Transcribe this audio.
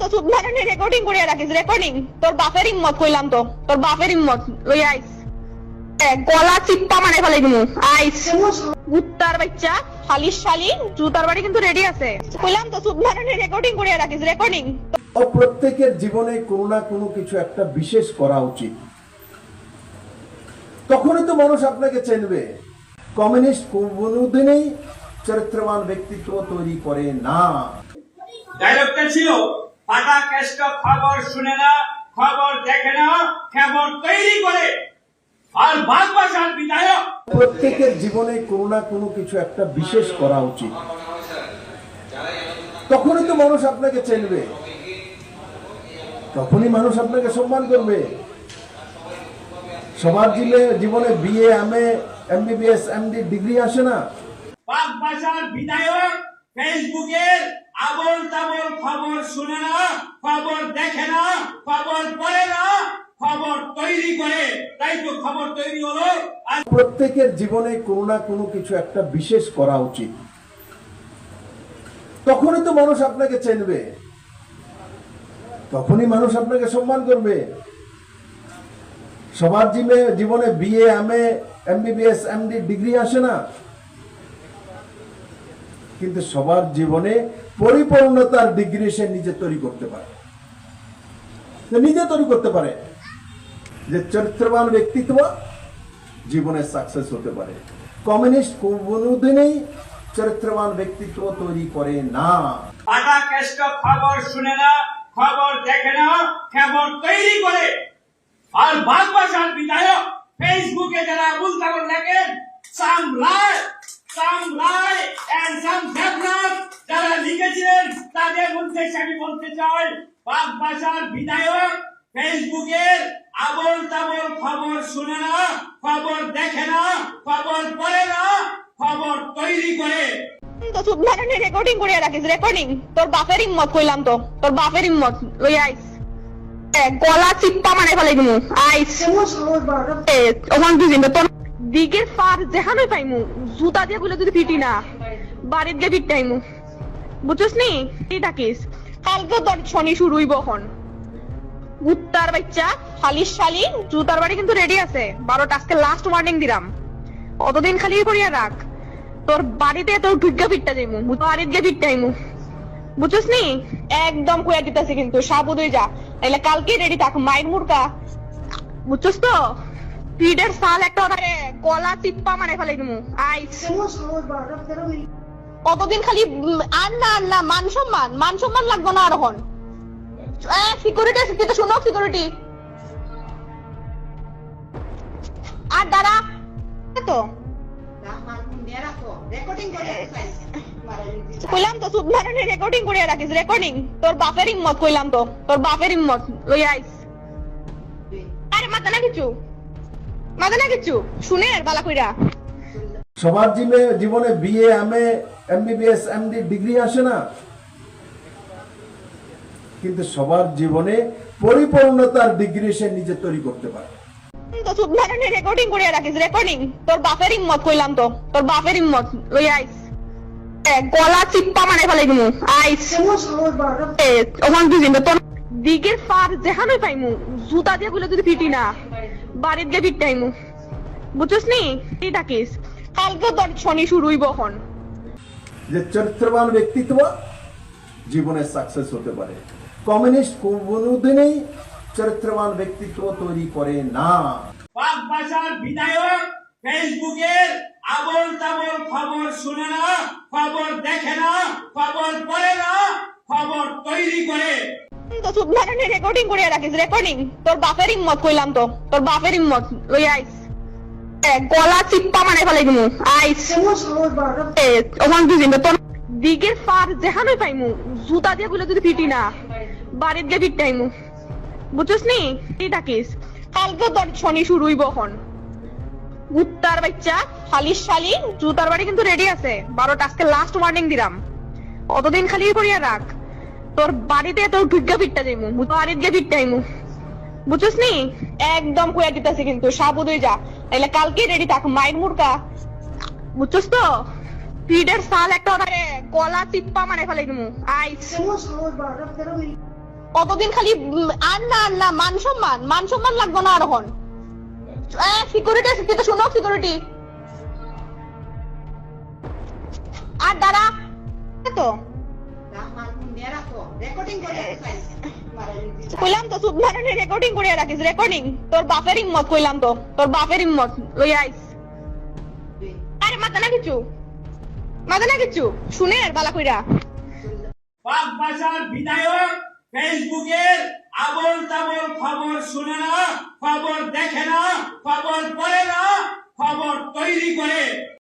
তো সুদ মারানি রেকর্ডিং করে রাখিস রেকর্ডিং তোর বাপের ইম্মত কইলাম তো তোর বাপের ইম্মত। লই আইস। এ, গলা চিপ্পা মানে ফেলাই দিমু আইস। বাচ্চা শালিশ শালি জুতার বাড়ি কিন্তু রেডি আছে। কইলাম তো সুদ মারানি রেকর্ডিং করে রাখিস রেকর্ডিং ও প্রত্যেকের জীবনে কোনো না কোনো কিছু একটা বিশেষ করা উচিত। তখনই তো মানুষ আপনাকে চেনবে। কমিউনিস্ট কোনোদিনই চরিত্রবান ব্যক্তিত্ব তৈরি করে না। ডায়লগটা ছিল ফাটা কেষ্ট খবর শুনে না খবর দেখে না খবর তৈরি করে। আর বাদ বাসার বিধায়ক। প্রত্যেকের জীবনে কোনো না কোনো কিছু একটা বিশেষ করা উচিত। তখনই তো মানুষ আপনাকে চেনবে। তখনই মানুষ আপনাকে সম্মান করবে। সবার জীবনে জীবনে BA MA MBBS MD degree আসে না। বিধায়ক ফেসবুকের আবল তাবল খবর শুনে না, খবর দেখে না, খবর পড়ে না, খবর তৈরি করে। তাই তো খবর তৈরি হলো। প্রত্যেকের জীবনে কোনো না কোনো কিছু একটা বিশেষ করা উচিত। তখনই তো মানুষ আপনাকে চেনবে। তখনই মানুষ আপনাকে সম্মান করবে। সবার জীবনে BA MA MBBS MD degree আসে না। কিন্তু সবার জীবনে পরিপূর্ণতার ডিগ্রি সে নিজে তৈরি করতে পারে। নিজে তৈরি করতে পারে। যে চরিত্রবান ব্যক্তিত্ব জীবনে সাকসেস হতে পারে। কমিউনিস্ট কোনোদিনই চরিত্রবান ব্যক্তিত্ব তৈরি করে না। ফাটা কেষ্ট খবর শুনে না খবর দেখে না, খবর তৈরি করে। আর বাদ বাসার বিধায়ক ফেসবুকে যারা আবুল তাবল লেখেন সাম রায় সাম রায় এন্ড সাম দেবনাথ যারা লিখেছিলেন তাদের উদ্দেশ্যে আমি বলতে চাই বাদ বাসার বিধায়ক ফেসবুকের আবল তাবল খবর শুনে না খবর দেখে না খবর পড়ে না খবর তৈরি করে। তো সুদ মারানি রেকর্ডিং করে রাখিস রেকর্ডিং তোর বাপের ইম্মত কইলাম তো তোর বাপের ইম্মত লই আইস। গলা চিপ্পা মানে ফেলাই দিমু আইস ওখান দুদিন তোর দিকের ফার যেখানে পাইমু জুতা দিয়ে গুলো যদি ফিটি না, বাড়ির গিয়ে ফিটাইমু বুঝছিস নি? কি ডাকিস কালকে তোর শনি শুরু হইব এখন। কুত্তার বাচ্চা শালিশ শালি, জুতার বাড়ি কিন্তু রেডি আছে। বারোটা আজকে লাস্ট ওয়ার্নিং দিলাম। অতদিন খালি করিয়া রাখ। তোর বাড়িতে তোর ঢুকা ফিটটা যাইমু বাড়িতে গিয়ে ফিটটা আইমু বুঝছিস নি? একদম কইয়া দিতেছে কিন্তু। সাবুদই যা। তাইলে কালকে রেডি থাক। মাইর মুরকা বুঝছিস তো? পিডের সাল একটা ওটারে গলা চিপ্পা মানে ফেলাই দিমু আইস কতদিন খালি আর না আর না, মান সম্মান মান সম্মান লাগবো না আর সিকিউরিটি তুই শুনো সিকিউরিটি আর দাঁড়া তো। কইলাম তো মারানি রেকর্ডিং করে রাখিস রেকর্ডিং তোর বাপের ইম্মত কইলাম তো, তোর বাপের ইম্মত লই আইস। আরে, মাথা না কিছু মাথা না কিছু শুনে আর বালা কইরা। সবার জীবনে জীবনে BA MA MBBS MD degree আসে না। কিন্তু সবার জীবনে পরিপূর্ণতার ডিগ্রি সে নিজে তৈরি করতে পারে। তো সুদ মারানি রেকর্ডিং করে রাখিস রেকর্ডিং তোর বাপের ইম্মত কইলাম তো। তোর বাপের ইম্মত লই আইস। গলা চিপ্পা মানে ফেলাই দিমু। আইস। ওখান দুদিন তোর দিকের ফার যেখানে পাইমু জুতা দিয়ে গুলো যদি ফিটি না। বাড়ির গিয়ে ফিটাইমু বুঝছিস নি কি ডাকিস? কালকে তোর শনি শুরু হইব এখন। যে চরিত্রবান ব্যক্তিত্ব জীবনে সাকসেস হতে পারে। কমিউনিস্ট কোনোদিনই চরিত্রবান ব্যক্তিত্ব তৈরি করে না। বাদ বাসার বিধায়ক ফেসবুকের আবল তাবল খবর শুনে না খবর দেখে না খবর পড়ে না খবর তৈরি করে। তো সুদ মারানি রেকর্ডিং করে রাখিস রেকর্ডিং তোর বাপের ইম্মত কইলাম তো, তোর বাপের ইম্মত লই আইস গলা চিপ্পা মানে ফেলাই দিমু আইস ওখান দুদিন তোর দিকের ফার যেখানে পাইমু, জুতা দিয়ে গুলো যদি ফিটি না, বাড়ির গিয়ে ফিটাইমু বুঝছিস নি? কি ডাকিস। কালকে তোর শনি শুরু হইব এখন। কুত্তার বাচ্চা, শালিশ শালি, জুতার বাড়ি কিন্তু রেডি আছে। বারোটা, আজকে লাস্ট ওয়ার্নিং দিলাম। অতদিন খালি করিয়া রাখ। তোর বাড়িতে তোর ঢুকা ফিটটা যাইমু বাড়িতে গিয়ে ফিটটা আইমু বুঝছিস নি? একদম কইয়া দিতেছে কিন্তু সাবুদই যা। তাইলে কালকে রেডি থাক, মাইর মুরকা বুঝছিস তো? সাল একটা মানে ফেলাই দিমু কতদিন খালি আর না আর না, মান সম্মান। মান সম্মান লাগবো না আর এখন সিকিউরিটি আছে শুনো সিকিউরিটি আর দাঁড়া। তো। কইলাম তো মানে রেকর্ডিং করে রাখিস রেকর্ডিং তোর বাপের ইম্মত কইলাম তো, তোর বাপের ইম্মত লই আইস। আরে, মাথা না কিছু? মাথা না কিছু? শুনে আর বালা কইরা। বাগবাসার বিধায়ক ফেসবুকের আবল তাবল খবর শুনে না, খবর দেখে না, খবর পড়ে না, খবর তৈরি করে।